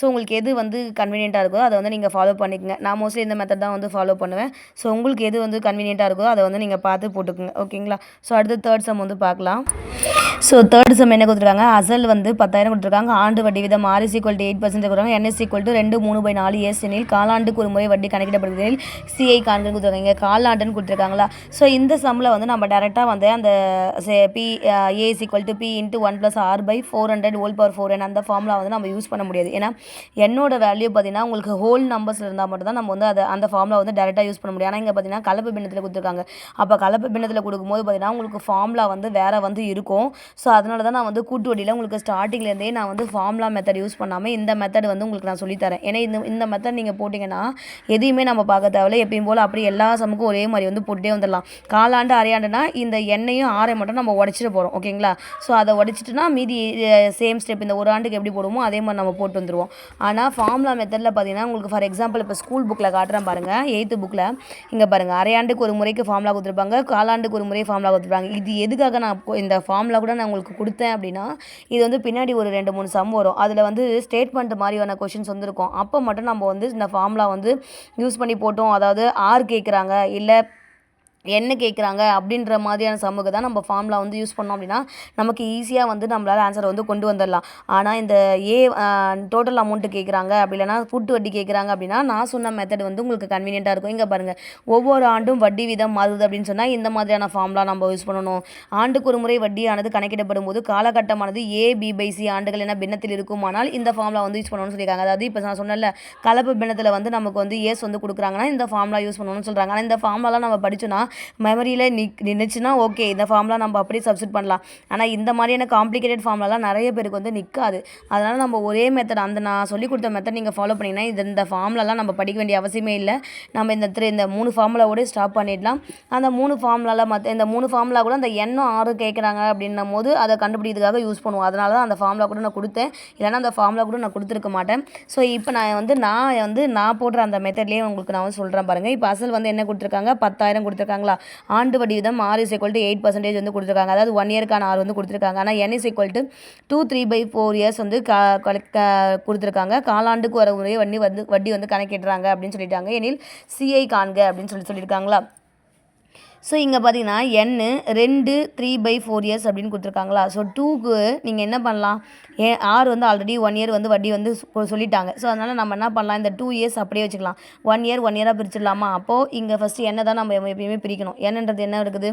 ஸோ உங்களுக்கு எது வந்து கன்வீனியண்ட்டாக இருக்கோ அதை வந்து நீங்கள் ஃபாலோ பண்ணிக்கோங்க. நான் மோஸ்ட்லி இந்த மெத்தட் தான் வந்து ஃபாலோ பண்ணுவேன். ஸோ உங்களுக்கு எது வந்து கன்வீனியண்ட்டாக இருக்கோ அதை வந்து நீங்கள் பார்த்து போட்டுக்கோங்க. ஓகேங்களா ஸோ அடுத்து தேர்ட் சம் வந்து பார்க்கலாம். ஸோ தேர்ட் சம் என்ன கொடுத்துருக்காங்க? அசல் வந்து பத்தாயிரம் கொடுத்துருக்காங்க. ஆண்டு வட்டி விதம் RS equal to eight percent கொடுக்குறாங்க. என்எஸ் ஈக்குவல் டு ரெண்டு மூணு பை நாலு இயர்ஸ் எனில் காலாண்டுக்கு ஒரு முறை வட்டி கணக்கிடப்படுகிறதில் சிஐ காண்கள் கொடுத்துருக்காங்க. காலாண்டுன்னு கொடுத்துருக்காங்களா? ஸோ இந்த சம்மில் வந்து நம்ம டேரெக்டாக வந்து அந்த P as equal to P into one plus R by four hundred whole power four N அந்த ஃபார்முலா வந்து நம்ம யூஸ் பண்ண முடியாது. ஏன்னா என்னோட வேல்யூ பார்த்தீங்கன்னா உங்களுக்கு ஹோல் நம்பர்ஸில் இருந்தால் மட்டும் தான் நம்ம வந்து அதை அந்த ஃபார்முலா வந்து டேரெக்டாக யூஸ் பண்ண முடியும். ஆனால் இங்கே பார்த்தீங்கன்னா கலப்பு பின்னத்தில் கொடுத்துருக்காங்க. அப்போ கலப்பு பின்னத்தில் கொடுக்கும்போது பார்த்தீங்கன்னா உங்களுக்கு ஃபார்முலா வந்து வேறு வந்து இருக்கும். ஸோ அதனால தான் நான் வந்து கூட்டு வட்டியில் உங்களுக்கு ஸ்டார்டிங்லேருந்தே நான் வந்து ஃபார்முலா மெத்தட் யூஸ் பண்ணாமல் இந்த மெத்தட் வந்து உங்களுக்கு நான் சொல்லித்தரேன் ஏன்னா இந்த இந்த மெத்தட் நீங்கள் போட்டிங்கன்னா எதையுமே நம்ம பார்க்க தேவையில்ல. எப்பயும் போல் அப்படி எல்லா சமுக்கும் ஒரே மாதிரி வந்து போட்டே வந்துடலாம். காலாண்டு அரையாண்டுனா இந்த எண்ணெயும் ஆரை மட்டும் நம்ம உடச்சிட்டு போகிறோம் ஓகேங்களா ஸோ அதை உடச்சிட்டுனா மீதி சேம் ஸ்டெப் இந்த ஒரு ஆண்டுக்கு எப்படி போடுவோமோ அதே மாதிரி நம்ம போட்டு வந்துடுவோம் ஆனால் ஃபார்முலா மெத்தடில் பார்த்தீங்கன்னா உங்களுக்கு ஃபார் எக்ஸாம்பிள் இப்போ ஸ்கூல் புக்கில் காட்டுறேன் பாருங்கள் எயித்து புக்கில் இங்கே பாருங்கள் அரையாண்டுக்கு ஒரு முறைக்கு ஃபார்முலா கொடுத்துருப்பாங்க. காலாண்டுக்கு ஒரு முறை ஃபார்முலா கொடுத்துருப்பாங்க. இது எதுக்காக நான் இந்த ஃபார்மில் கூட நான் உங்களுக்கு கொடுத்தேன் அப்படின்னா இது வந்து பின்னாடி ஒரு ரெண்டு மூணு சம் வரும். அதில் வந்து ஸ்டேட்மெண்ட் மாதிரியான கொஷின்ஸ் வந்துருக்கும். அப்போ மட்டும் நம்ம வந்து இந்த ஃபார்முலா வந்து யூஸ் பண்ணி போட்டோம். அதாவது ஆர் கேட்குறாங்க இல்லை என்ன கேட்குறாங்க அப்படின்ற மாதிரியான சமூகம் தான் நம்ம ஃபார்முலா வந்து யூஸ் பண்ணோம் அப்படின்னா நமக்கு ஈஸியாக வந்து நம்மளால் ஆன்சரை வந்து கொண்டு வந்துடலாம். ஆனால் இந்த ஏ டோட்டல் அமௌண்ட்டு கேட்குறாங்க அப்படி இல்லைனா கூட்டு வட்டி கேட்குறாங்க அப்படின்னா நான் சொன்ன மெத்தட் வந்து உங்களுக்கு கன்வீனியண்ட்டாக இருக்கும். இங்கே பாருங்கள் ஒவ்வொரு ஆண்டும் வட்டி வீதம் மாறுது அப்படின்னு சொன்னால் இந்த மாதிரியான ஃபார்முலா நம்ம யூஸ் பண்ணணும். ஆண்டுக்கு ஒரு முறை வட்டியானது கணக்கிடப்படும் போது காலகட்டமானது ஏ பி பை சி ஆண்டுகள் என பின்னத்தில் இருக்குமானால் இந்த ஃபார்முலா வந்து யூஸ் பண்ணணும்னு சொல்லியிருக்காங்க. அதாவது இப்போ நான் சொன்னல கலப்பு பின்னத்தில் வந்து நமக்கு வந்து ஏஸ் வந்து கொடுக்குறாங்கன்னா இந்த ஃபார்முலா யூஸ் பண்ணணும்னு சொல்கிறாங்க ஆனால் இந்த ஃபார்முலாலாம் நம்ம படிச்சோன்னா மெமரியில் நிக் நின்றுச்சுன்னா ஓகே இந்த ஃபார்ம்லாம் நம்ம அப்படியே சப்ஸ்டிட் பண்ணலாம். ஆனால் இந்த மாதிரியான காம்ப்ளிகேட்டட் ஃபார்ம்லலாம் நிறைய பேருக்கு வந்து நிற்காது அதனால் நம்ம ஒரே மெத்தட் அந்த நான் சொல்லி கொடுத்த மெத்தட் நீங்கள் ஃபாலோ பண்ணிங்கன்னா இது இந்த ஃபார்ம்லலாம் நம்ம படிக்க வேண்டிய அவசியமே இல்லை. நம்ம இந்த த்ரீ இந்த மூணு ஃபார்முலாவோட ஸ்டாப் பண்ணிடலாம். அந்த மூணு ஃபார்முலாவில் மற்ற இந்த மூணு ஃபார்முலா கூட அந்த எண்ணம் ஆறு கேட்குறாங்க அப்படின்னும் போது அதை கண்டுபிடிக்கிறதுக்காக யூஸ் பண்ணுவோம். அதனால தான் அந்த ஃபார்முலா கூட நான் கொடுத்தேன். இல்லைனா அந்த ஃபார்முலா கூட நான் கொடுத்துருக்க மாட்டேன். ஸோ இப்போ நான் வந்து நான் வந்து நான் போடுற அந்த மெத்தட்லேயே உங்களுக்கு நான் வந்து சொல்கிறேன் பாருங்கள் இப்போ அசல் வந்து என்ன கொடுத்துருக்காங்க? பத்தாயிரம் கொடுத்துருக்காங்க கொடுத்துருக்காங்களா? ஆண்டு வட்டி விதம் R is equal to eight percentage வந்து கொடுத்துருக்காங்க. அதாவது ஒன் இயர்க்கான ஆர் வந்து கொடுத்துருக்காங்க. ஆனால் N is equal to two three by four years வந்து க கொடுத்துருக்காங்க. காலாண்டுக்கு வர முறையை வண்டி வந்து வட்டி வந்து கணக்கிடுறாங்க அப்படின்னு சொல்லிட்டாங்க. எனில் சிஐ காண்க அப்படின்னு சொல்லி சொல்லியிருக்காங்களா? ஸோ இங்கே பார்த்தீங்கன்னா என்னு ரெண்டு த்ரீ பை ஃபோர் இயர்ஸ் அப்படின்னு கொடுத்துருக்காங்களா? ஸோ டூக்கு நீங்கள் என்ன பண்ணலாம்? ஏ ஆறு வந்து ஆல்ரெடி ஒன் இயர் வந்து வட்டி வந்து சொல்லிட்டாங்க. ஸோ அதனால் நம்ம என்ன பண்ணலாம்? இந்த டூ இயர்ஸ் அப்படியே வச்சுக்கலாம். ஒன் இயர் ஒன் இயராக பிரிச்சிடலாமா? அப்போது இங்கே ஃபஸ்ட்டு என்ன தான் நம்ம எப்பயுமே பிரிக்கணும். என்னன்றது என்ன இருக்குது?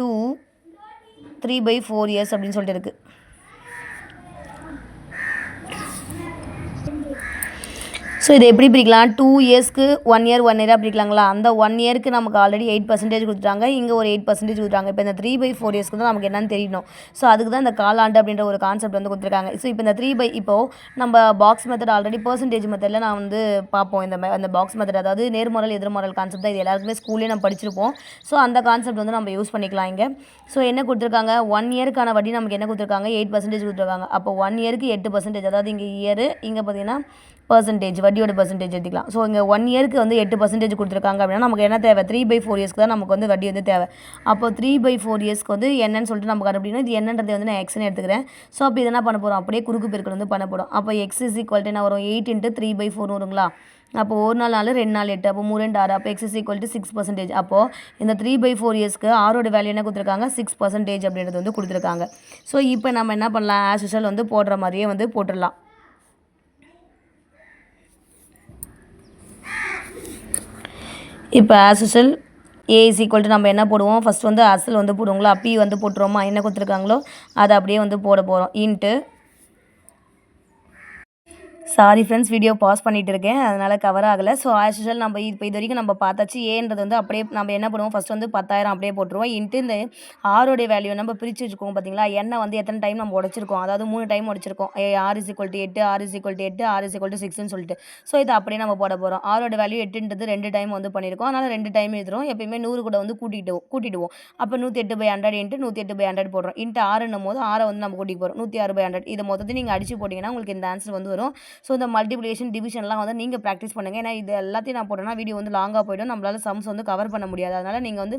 Two three by four years அப்படின்னு சொல்லிட்டு இருக்குது ஸோ இதை எப்படி பிரிக்கலாம்? டூ இயர்ஸ்க்கு ஒன் இயர் ஒன் இயராக பிரிக்கலாங்களா? அந்த ஒன் இயருக்கு நமக்கு ஆல்ரெடி எயிட் பர்சன்டேஜ் கொடுத்துட்டாங்க. இங்கே ஒரு எயிட் பர்சன்டேஜ் கொடுத்துருக்காங்க இப்போ இந்த த்ரீ பை ஃபோர் இயர்ஸ்க்கு தான் நமக்கு என்னன்னு தெரியணும். ஸோ அதுக்கு தான் இந்த காலாண்டு அப்படின்ற ஒரு கான்செப்ட் வந்து கொடுத்துருக்காங்க. ஸோ இப்போ இந்த த்ரீ பை இப்போது நம்ம பாக்ஸ் மெத்தட் ஆல்ரெடி பர்சன்டேஜ் மெத்தடில் நான் வந்து பார்ப்போம். இந்த அந்த பாக்ஸ் மெத்தட் அதாவது நேர்முறல் எதிர்முறை கான்செப்ட் தான். இது எல்லாருக்குமே ஸ்கூல்லேயே நம்ம படிச்சிருப்போம். ஸோ அந்த கான்செப்ட் வந்து நம்ம யூஸ் பண்ணிக்கலாம் இங்கே. ஸோ என்ன கொடுத்துருக்காங்க? ஒன் இயருக்கான வட்டி நமக்கு என்ன கொடுத்துருக்காங்க? எயிட் பர்சன்டேஜ் கொடுத்துருக்காங்க. அப்போ ஒன் இயருக்கு எட்டு பர்சன்டேஜ் அதாவது இங்கே இயரு இங்கே பார்த்தீங்கன்னா பர்சன்டேஜ் வட்டியோட பர்சன்டேஜ் எடுத்துக்கலாம். ஸோ இங்கே ஒன் இயருக்கு வந்து எட்டு பர்சன்டேஜ் கொடுத்துருக்காங்க அப்படின்னா நமக்கு என்ன தேவை? த்ரீ பை ஃபோர் இயர்ஸ்க்கு தான் நமக்கு வந்து வட்டி வந்து தேவை. அப்போ த்ரீ பை ஃபோர் இயர்ஸ்க்கு வந்து என்னன்னு சொல்லிட்டு நமக்கு அப்படின்னா இது என்னன்றது வந்து நான் எக்ஸ்னு எடுத்துக்கிறேன். ஸோ அப்போ இது என்ன பண்ண போகிறோம் அப்படியே குறுக்கு பெருக்கள் வந்து பண்ண போகிறோம் அப்போ எக்ஸ் இஸ் ஈக்குவல் என்ன வரும்? Eight into three by four வருங்களா? அப்போ ஒரு நாள் நாலு ரெண்டு நாள் எட்டு. அப்போ மூணு ரெண்டு ஆறு. அப்போ X is equal to six percentage அப்போது இந்த த்ரீ பை ஃபோர் இயர்ஸ்க்கு ஆரோட வேல்யூ என்ன கொடுத்துருக்காங்க? சிக்ஸ் பர்சன்டேஜ் அப்படின்றது வந்து கொடுத்துருக்காங்க. ஸோ இப்போ நம்ம என்ன பண்ணலாம்? ஆஸ் யூஷுவல் வந்து போடுற மாதிரியே வந்து போட்டுடலாம். இப்போ as usual A is equal to நம்ம என்ன போடுவோம்? ஃபஸ்ட் வந்து அசல் வந்து போடுவோங்களா பி வந்து போட்டுருவோமா? என்ன கொடுத்துருக்காங்களோ அதை அப்படியே வந்து போட போகிறோம் into sorry friends video pause பண்ணிகிட்டு இருக்கேன். அதனால் கவர் ஆகலை. ஸோ ஆஸ் யூஷுவல் நம்ம இப்போ இது வரைக்கும் நம்ம பார்த்தாச்சு. ஏன்றது வந்து அப்படியே நம்ம என்ன பண்ணுவோம்? ஃபஸ்ட் வந்து பத்தாயிரம் அப்படியே போட்டுருவோம். இன்ட்டு இந்த ஆரோடைய வேல்யூ நம்ம பிரித்து வச்சுருக்கோம் பார்த்தீங்களா எண்ணெய் வந்து எத்தனை டைம் நம்ம உடச்சிருக்கோம்? அதாவது மூணு time உடச்சிருக்கோம். A R is equal to எட்டு ஆர் இஸ் ஈக்குவல் டு எட்டு ஆர் இஸ் ஈக்குவல் டு சிக்ஸ்னு சொல்லிட்டு. ஸோ இதை அப்படியே நம்ம போட போகிறோம் ஆரோட வேல்யூ எட்டுன்றது ரெண்டு டைம் வந்து பண்ணியிருக்கோம் அதனால் ரெண்டு டைம் எழுதுறோம் எப்பயுமே நூறு கூட வந்து கூட்டிட்டு கூட்டிடுவோம். அப்போ நூற்றி எட்டு பை ஹண்ட்ரட் இன்ட்டு நூற்றி எட்டு பை ஹண்ட்ரட் போடுறோம். இன்ட்டு ஆறுன்னும் போது ஆறை வந்து நம்ம கூட்டிட்டு போகிறோம் நூற்றி ஆறு பை ஹண்ட்ரட் இதை மொத்தத்தை நீங்கள் அடிச்சு போட்டிங்கன்னா உங்களுக்கு இந்த ஆன்சர் வந்து வரும். ஸோ இந்த மல்டிபிளேஷன் மல்டிப்ளிகேஷன் டிவிஷன்லாம் வந்து நீங்கள் ப்ராக்டிஸ் பண்ணுங்கள் ஏன்னா இது எல்லாத்தையும் நான் போட்டேன்னா வீடியோ வந்து லாங்காக போய்டும். நம்மளால் சம்ஸ் வந்து கவர் பண்ண முடியாது. அதனால் நீங்கள் வந்து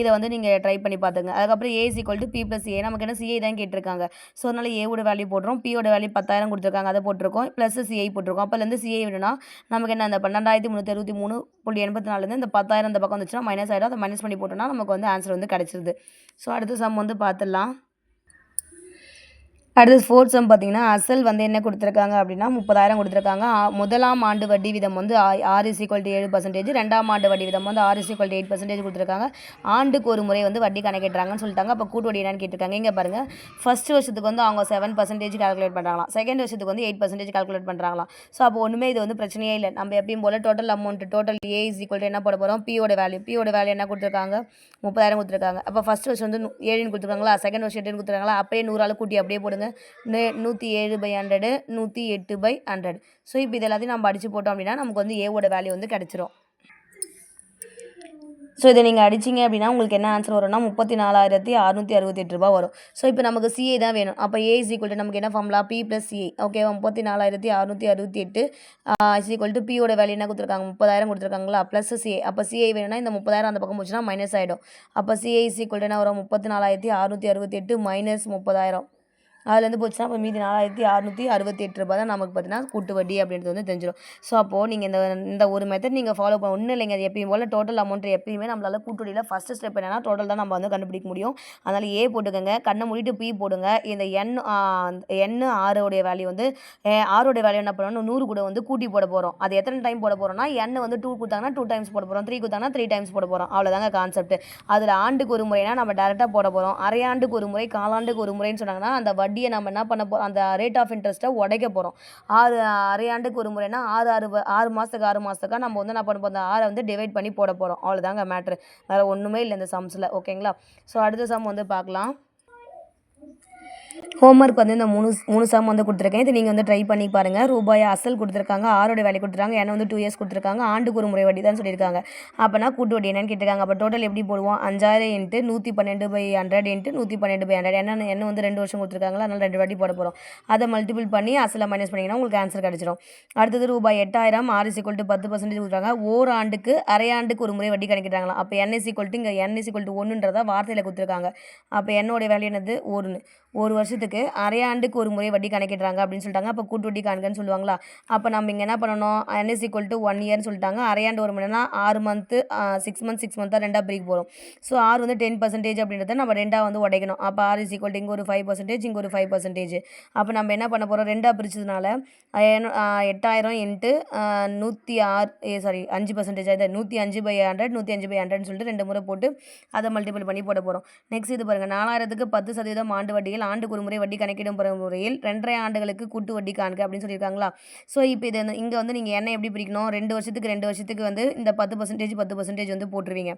இதை வந்து நீங்கள் ட்ரை பண்ணி பார்த்துங்க. அதுக்கப்புறம் A equal to P plus A நமக்கு என்ன சிஐ தான் கேட்டிருக்காங்க. ஸோ அதனால் ஏவோட வேல்யூ போடுறோம். பியோட வேல்யூ பத்தாயிரம் கொடுத்துருக்காங்க. அதை போட்டிருக்கோம். ப்ளஸ் சிஐ போட்டிருக்கோம். அப்போலேருந்து சிஐ வேணும்னா நமக்கு என்ன அந்த பன்னெண்டாயிரத்தி முந்நூற்றி அறுபத்தி மூணு புள்ளி எண்பத்தி நாலுலேருந்து இந்த பத்தாயிரம் அந்த பக்கம் வந்துச்சுன்னா மைனஸ் ஆகிடும் அதை மைனஸ் பண்ணி போட்டோம்னா நமக்கு வந்து ஆன்சர் வந்து கிடச்சிருது. ஸோ அடுத்த சம் வந்து பார்த்துடலாம். அடுத்து ஃபோர்த் சம் பார்த்தீங்கன்னா அசல் வந்து என்ன கொடுத்துருக்காங்க அப்படின்னா முப்பதாயிரம் கொடுத்துருக்காங்க. முதலாம் ஆண்டு வட்டி வீதம் வந்து ஆறு ஈக்குவல் டு ஏழு பர்சன்டேஜ் ரெண்டாம் ஆண்டு வட்டி வீதம் வந்து ஆறு ஈக்குவல் டு எயிட் பர்சன்டேஜ் கொடுத்துருக்காங்க. ஆண்டுக்கு ஒரு முறை வந்து வட்டி கணக்கிடுறாங்கன்னு சொல்லிட்டாங்க. அப்போ கூட்டு வட்டி என்னன்னு கேட்டிருக்காங்க. இங்கே பாருங்கள் ஃபஸ்ட் வருஷத்துக்கு வந்து அவங்க செவன் பர்சன்டேஜ் கால்குலேட் பண்ணுறாங்களாம் செகண்ட் வருஷத்துக்கு வந்து எயிட் பர்சன்டேஜ் கால்குலேட் பண்ணுறாங்களாம் ஸோ அப்போ ஒன்றுமே இது வந்து பிரச்சனையே இல்லை. நம்ம எப்பயும் போல் total amount total A is equal to என்ன போட போகிறோம் பியோட வேல்யூ பியோட வேல்யூ என்ன கொடுத்துருக்காங்க? முப்பதாயிரம் கொடுத்துருக்காங்க. அப்போ ஃபஸ்ட் வருஷம் வந்து ஏழுன்னு கொடுத்துருக்காங்களா? செகண்ட் வருஷம் எட்டுன்னு கொடுத்துருக்காங்களா? அப்படியே நூறால் கூட்டி அப்படியே போடுங்க. நூற்றி ஏழு பை ஹண்ட்ரடு நூற்றி எட்டு பை ஹண்ட்ரட் ஸோ இப்போ இது எல்லாத்தையும் நம்ம அடித்து போட்டோம் அப்படின்னா நமக்கு வந்து ஏவோட வேல்யூ வந்து கிடச்சிரும். ஸோ இதை நீங்கள் அடிச்சிங்க அப்படின்னா உங்களுக்கு என்ன ஆன்சர் வரும்னா முப்பத்தி நாலாயிரத்தி அறுநூற்றி அறுபத்தெட்டு ரூபா வரும். ஸோ இப்போ நமக்கு சிஏ தான் வேணும். அப்போ ஏ இஸ் ஈக்குவல் டு நமக்கு என்ன ஃபார்ம்லா பி ப்ளஸ் சிஏ ஓகேவா முப்பத்தி நாலாயிரத்தி அறுநூற்றி அறுபத்தி எட்டு இஸ் ஈக்குவல் டு பியோட வேல்யூ என்ன கொடுத்துருக்காங்க? முப்பதாயிரம் கொடுத்துருக்காங்களா? ப்ளஸ் சிஏ அப்போ சிஏ வேணும்னா இந்த முப்பதாயிரம் அந்த பக்கம் போச்சுன்னா மைனஸ் ஆகிடும் அப்போ சிஏ இஸ் ஈக்குவல் டு என்ன வரும்? முப்பத்தி நாலாயிரத்தி அறுநூற்றி அறுபத்தி எட்டு மைனஸ் முப்பதாயிரம். அதுலேருந்து போச்சுன்னா அப்போ மீதி நாலாயிரத்தி அறநூற்றி அறுபத்தி எட்டு ரூபாய் தான் நமக்கு பார்த்தீங்கன்னா கூட்டு வட்டி அப்படின்றது வந்து தெரிஞ்சிடும் ஸோ அப்போது நீங்கள் இந்த இந்த ஒரு மெத்தட் நீங்கள் ஃபாலோ பண்ண ஒன்றும் இல்லைங்க. அது எப்பயும் போல் டோட்டல் அமௌண்ட் எப்பயுமே நம்மளால் கூட்டு வடியில் ஃபஸ்ட்டு ஸ்டெப் என்னன்னா டோட்டல் தான் நம்ம வந்து கண்டுபிடிக்க முடியும். அதனால் ஏ போட்டுக்கோங்க கண்ணை மூடிட்டு பி போடுங்க. இந்த எண் எண் ஆறுடைய வேல்யூ வந்து அஹ் வேல்யூ என்ன பண்ணணும் நூறு கூட வந்து கூட்டி போட போகிறோம் அது எத்தனை டைம் போட போகிறோம்னா எண்ணெய் வந்து டூ கொடுத்தாங்கன்னா டூ டைம்ஸ் போட போகிறோம் த்ரீ கொடுத்தாங்கன்னா த்ரீ டைம்ஸ் போட போகிறோம் அவ்வளோதாங்க கான்செப்ட் அதில் ஆண்டுக்கு ஒரு முறைனா நம்ம டேரெக்டாக போட போகிறோம் அரையாண்டுக்கு ஒரு முறை காலாண்டுக்கு ஒரு முறைன்னு சொன்னாங்கன்னா அந்த வட்டியை நம்ம என்ன பண்ண போகிறோம் அந்த ரேட் ஆஃப் இன்ட்ரெஸ்ட்டை உடைக்க போகிறோம் ஆறு அரையாண்டுக்கு ஒரு முறைனா ஆறு ஆறு ஆறு மாதத்துக்கு ஆறு மாதத்துக்கா நம்ம வந்து என்ன பண்ண போகிறோம் அந்த ஆறை வந்து டிவைட் பண்ணி போட போகிறோம் அவ்வளோதாங்க மேட்ரு வேறு ஒன்றுமே இல்லை இந்த சம்ஸில் ஓகேங்களா ஸோ அடுத்த சம் வந்து பார்க்கலாம். ஹோம்ஒர்க் வந்து இந்த மூணு மூணு சம் வந்து கொடுத்துருக்கேன். இது நீங்கள் வந்து ட்ரை பண்ணி பாருங்கள் ரூபாய் அசல் கொடுத்துருக்காங்க. ஆரோட வேலை கொடுத்துருக்காங்க. என்ன வந்து டூ இயர்ஸ் கொடுத்துருக்காங்க. ஆண்டுக்கு ஒரு முறை வட்டி தான் சொல்லியிருக்காங்க. அப்போனா கூட்டு வட்டி என்னன்னு கேட்டிருக்காங்க. அப்போ டோட்டல் எப்படி போடுவோம்? அஞ்சாயிரம் இன்ட்டு நூற்றி பன்னெண்டு பை ஹண்ட்ரட் இன்ட்டு நூற்றி பன்னெண்டு பை ஹண்ட்ரட் என்ன என்ன வந்து ரெண்டு வருஷம் கொடுத்துருக்காங்களா அதனால் ரெண்டு வாட்டி போட போகிறோம் அதை மல்டிபிள் பண்ணி அசலை மைனஸ் பண்ணிங்கன்னா உங்களுக்கு ஆன்சர் கிடச்சிரும். அடுத்தது ரூபாய் எட்டாயிரம் ஆறு சிக்வல் டு பத்து பர்சன்டேஜ் கொடுத்துருக்காங்க. ஒரு ஆண்டுக்கு அரை ஆண்டுக்கு ஒரு முறை வட்டி கணக்கிட்டாங்களா அப்போ என் கொல்ட்டு இங்கே என் கொல்ட்டு ஒன்றுன்றதா வார்த்தையில் கொடுத்துருக்காங்க. அப்போ என்னோட வேல்யூ என்னது? ஒன்று ஒரு வருஷம் வருஷத்துக்கு அரை ஆண்டுக்கு ஒரு முறை வட்டி கணக்கிடுறாங்க அப்படின்னு சொல்லிட்டாங்க. அப்போ கூட்டு வட்டி காண்கன்னு சொல்லுவாங்களா? அப்போ நம்ம இங்கே என்ன பண்ணணும்? N is equal to one இயர்னு சொல்லிட்டாங்க. அரையாண்டு ஒரு மணினா ஆறு மந்த்து சிக்ஸ் மந்த் சிக்ஸ் மந்த்தாக ரெண்டாக பிரிக்க போகிறோம் ஸோ ஆறு வந்து டென் பர்சன்டேஜ் அப்படின்றத நம்ம ரெண்டாக வந்து உடைக்கணும். அப்போ ஆறு இஸ் ஈக்குவல் இங்கே ஒரு ஃபைவ் பர்சன்டேஜ் இங்கே ஒரு ஃபைவ் பர்சன்டேஜ் அப்போ நம்ம என்ன பண்ண போகிறோம் ரெண்டாக பிரிச்சதுனால எட்டாயிரம் இன்ட்டு நூற்றி ஆறு சாரி அஞ்சு பர்சன்டேஜ் அது நூற்றி அஞ்சு பை ஹண்ட்ரட் நூற்றி அஞ்சு பை ஹண்ட்ரட்னு சொல்லிட்டு ரெண்டு முறை போட்டு அதை மல்டிபிள் பண்ணி போட போகிறோம் நெக்ஸ்ட் இது பாருங்கள் நாலாயிரத்துக்கு பத்து சதவீதம் ஆண்டு வட்டியில் ஆண்டுக்கு ஒரு முறை வட்டி கணக்கிடும் முறையில் ரெண்டரை ஆண்டுகளுக்கு கூட்டு வட்டி காண்க அப்படின்னு சொல்லியிருக்காங்களா? ஸோ இப்போ இது வந்து இங்கே வந்து நீங்கள் என்ன எப்படி பிரிக்கணும்? ரெண்டு வருஷத்துக்கு ரெண்டு வருஷத்துக்கு வந்து இந்த பத்து பர்சன்டேஜ் பத்து பர்சன்டேஜ் வந்து போட்டுருவீங்க.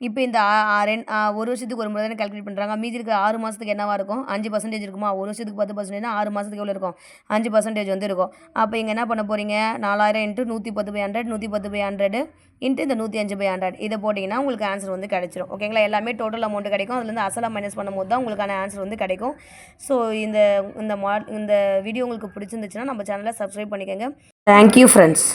இப்போ இந்த ஆ- ரெண் ஆ, ஒரு வருஷத்துக்கு ஒரு முறை தானே கால்குலேட் பண்ணுறாங்க மீதி இருக்க ஆறு மாதத்துக்கு என்னவாக இருக்கும்? அஞ்சு பர்சன்டேஜ் இருக்குமா? ஒரு வருஷத்துக்கு பத்து பர்சன்டேஜ்னா ஆறு மாதத்துக்கு எவ்வளோ இருக்கும்? அஞ்சு பர்சன்டேஜ் வந்து இருக்கும். அப்போ இங்கே என்ன பண்ண போகிறீங்க நாலாயிரம் இன்ட்டு நூற்றி பத்து பை ஹண்ட்ரட் நூற்றி பத்து பை ஹண்ட்ரட் இன்ட்டு இந்த நூற்றி அஞ்சு பை ஹண்ட்ரட் இதை போட்டிங்கன்னா உங்களுக்கு ஆன்சர் வந்து கிடைச்சிரும். ஓகேங்களா எல்லாமே டோட்டல் அமௌண்ட் கிடைக்கும். அதுலேருந்து அசலாக மைனஸ் பண்ணும்போது தான் உங்களுக்கான ஆன்சர் வந்து கிடைக்கும். ஸோ இந்த இந்த மா இந்த வீடியோ உங்களுக்கு பிடிச்சிருந்துச்சுன்னா நம்ம சேனலை சப்ஸ்கிரைப் பண்ணிக்கோங்க. Thank you friends